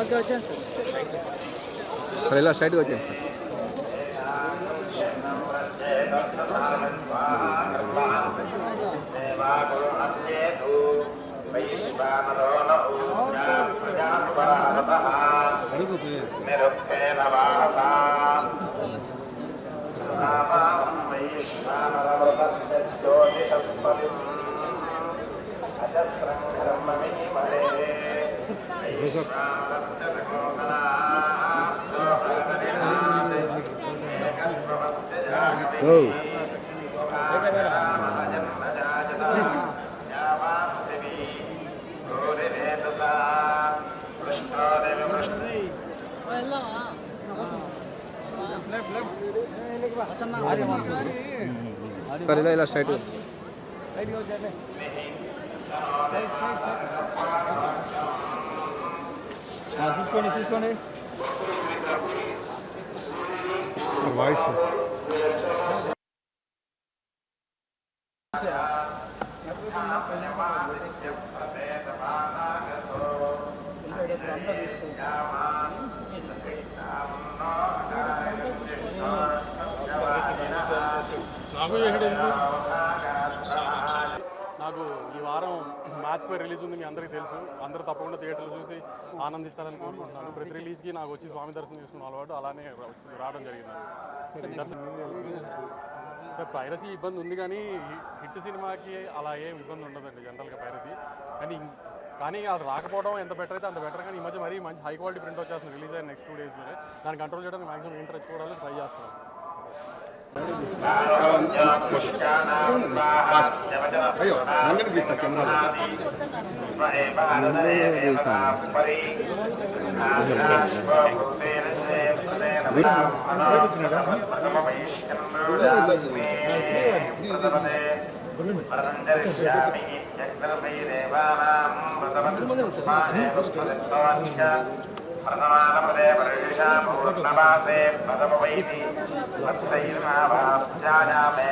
Okay వచ్చాను sir ఇలా సైడ్కి వచ్చాను సార్ ఓ సార్ ఇలా ఇలా స్ట్రైట్గా చూసుకోండి చూసుకోండి వాయిస్ నాకు చేసాడు ఎందుకు? నాకు ఈ వారం పై రిలీజ్ ఉంది మీ అందరికీ తెలుసు. అందరూ తప్పకుండా థియేటర్లో చూసి ఆనందిస్తారని కోరుకుంటున్నాను. ప్రతి రిలీజ్కి నాకు వచ్చి స్వామి దర్శనం చేసుకున్న అలవాటు అలానే వచ్చి రావడం జరిగింది. సార్ పైరసీ ఇబ్బంది ఉంది కానీ హిట్ సినిమాకి అలా ఏం ఇబ్బంది ఉండదండి జనరల్గా పైరసీ. కానీ కానీ అది రాకపోవడం ఎంత బెటర్ అయితే అంత బెటర్ కానీ ఈ మధ్య మరీ మంచి హై క్వాలిటీ ప్రింట్ వచ్చేస్తుంది రిలీజ్ అయిన నెక్స్ట్ టూ డేస్లోనే దాన్ని కంట్రోల్ చేయడానికి మాక్సిమం ఇంట్రెస్ట్ చూడాలి ట్రై చేస్తాను అయ్యో నన్ను తీస్తా కెమెరా ప్రథమానపదే వర్షా పూర్ణమాసే ప్రథమవైతి భక్తైర్మావాప్యాయామే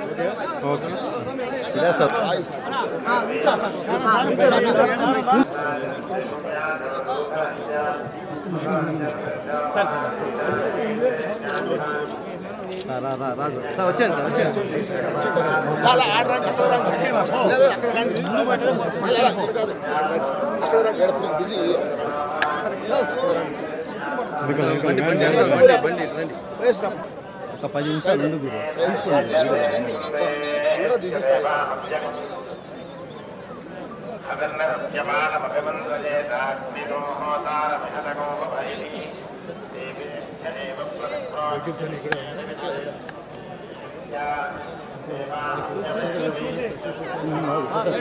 దుచ్చేతయోనాదం ఇలా సార్ రా సార్ వచ్చాను సార్ వచ్చాను అక్కడ బిజీ ఒక పది నిమిషాలు ఉండు గురు అందరూ తీసేస్తాం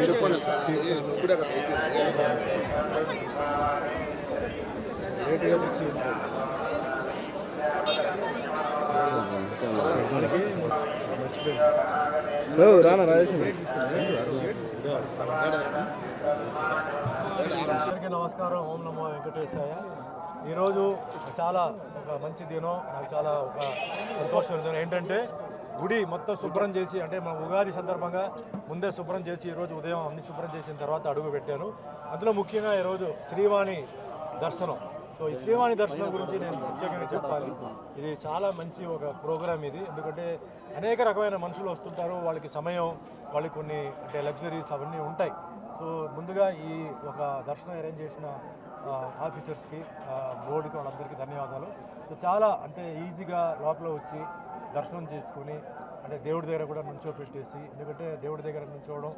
చెప్పండి సార్ అది ఇప్పుడే కదా ఓ రానా అందరికీ నమస్కారం. ఓం నమో వెంకటేశాయ. ఈరోజు చాలా ఒక మంచి దినం. నాకు చాలా ఒక సంతోషమైన దినం ఏంటంటే గుడి మొత్తం శుభ్రం చేసి అంటే మన ఉగాది సందర్భంగా ముందే శుభ్రం చేసి ఈరోజు ఉదయం అన్ని శుభ్రం చేసిన తర్వాత అడుగు పెట్టాను. అందులో ముఖ్యంగా ఈరోజు శ్రీవాణి దర్శనం. సో ఈ శ్రీవాణి దర్శనం గురించి నేను ప్రత్యేకంగా చెప్పాలి. ఇది చాలా మంచి ఒక ప్రోగ్రామ్ ఇది. ఎందుకంటే అనేక రకమైన మనుషులు వస్తుంటారు. వాళ్ళకి సమయం వాళ్ళకి కొన్ని అంటే లగ్జరీస్ అవన్నీ ఉంటాయి. సో ముందుగా ఈ ఒక దర్శనం అరేంజ్ చేసిన ఆఫీసర్స్కి బోర్డుకి వాళ్ళందరికీ ధన్యవాదాలు. సో చాలా అంటే ఈజీగా లోపల వచ్చి దర్శనం చేసుకొని అంటే దేవుడి దగ్గర కూడా నుంచోపెట్టేసి ఎందుకంటే దేవుడి దగ్గర నుంచోవడం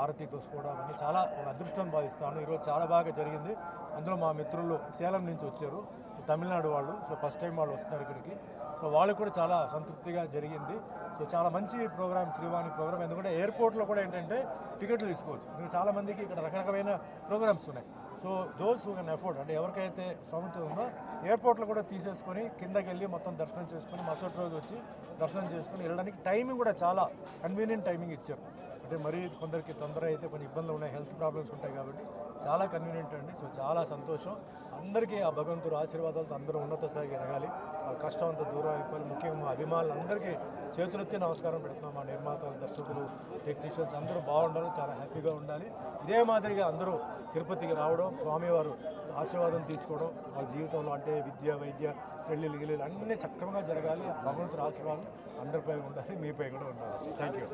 ఆరతి తోసుకోవడం అవన్నీ చాలా అదృష్టం భావిస్తాను. ఈరోజు చాలా బాగా జరిగింది. అందులో మా మిత్రులు సేలం నుంచి వచ్చారు. తమిళనాడు వాళ్ళు. సో ఫస్ట్ టైం వాళ్ళు వస్తున్నారు ఇక్కడికి. సో వాళ్ళకి కూడా చాలా సంతృప్తిగా జరిగింది. సో చాలా మంచి ప్రోగ్రామ్ శ్రీవాణి ప్రోగ్రామ్. ఎందుకంటే ఎయిర్పోర్ట్లో కూడా ఏంటంటే టికెట్లు తీసుకోవచ్చు. ఎందుకంటే చాలా మందికి ఇక్కడ రకరకమైన ప్రోగ్రామ్స్ ఉన్నాయి. So those who can afford అంటే ఎవరికైతే స్తోమత ఉందో ఎయిర్పోర్ట్లో కూడా తీసేసుకొని కిందకి వెళ్ళి మొత్తం దర్శనం చేసుకొని మరుసటి రోజు వచ్చి దర్శనం చేసుకొని వెళ్ళడానికి టైమింగ్ కూడా చాలా కన్వీనియంట్ టైమింగ్ ఇచ్చారు. అంటే మరీ కొందరికి తొందర అయితే కొన్ని ఇబ్బందులు ఉన్నాయి హెల్త్ ప్రాబ్లమ్స్ ఉంటాయి కాబట్టి చాలా కన్వీనియంట్ అండి. సో చాలా సంతోషం. అందరికీ ఆ భగవంతుడు ఆశీర్వాదాలతో అందరూ ఉన్నత స్థాయికి ఎదగాలి. ఆ కష్టం అంత దూరం అయిపోయి ముఖ్యంగా మా అభిమానులందరికీ చేతులెత్తి నమస్కారం పెడుతున్నాం. మా నిర్మాతలు దర్శకులు టెక్నీషియన్స్ అందరూ బాగుండాలి చాలా హ్యాపీగా ఉండాలి. ఇదే మాదిరిగా అందరూ తిరుపతికి రావడం స్వామివారు ఆశీర్వాదం తీసుకోవడం వాళ్ళ జీవితంలో అంటే విద్య వైద్య పెళ్ళిళ్ళు గిళ్ళిళ్ళు అన్నీ చక్కగా జరగాలి. భగవంతుడు ఆశీర్వాదం అందరిపై ఉండాలి మీపై కూడా ఉండాలి. Thank you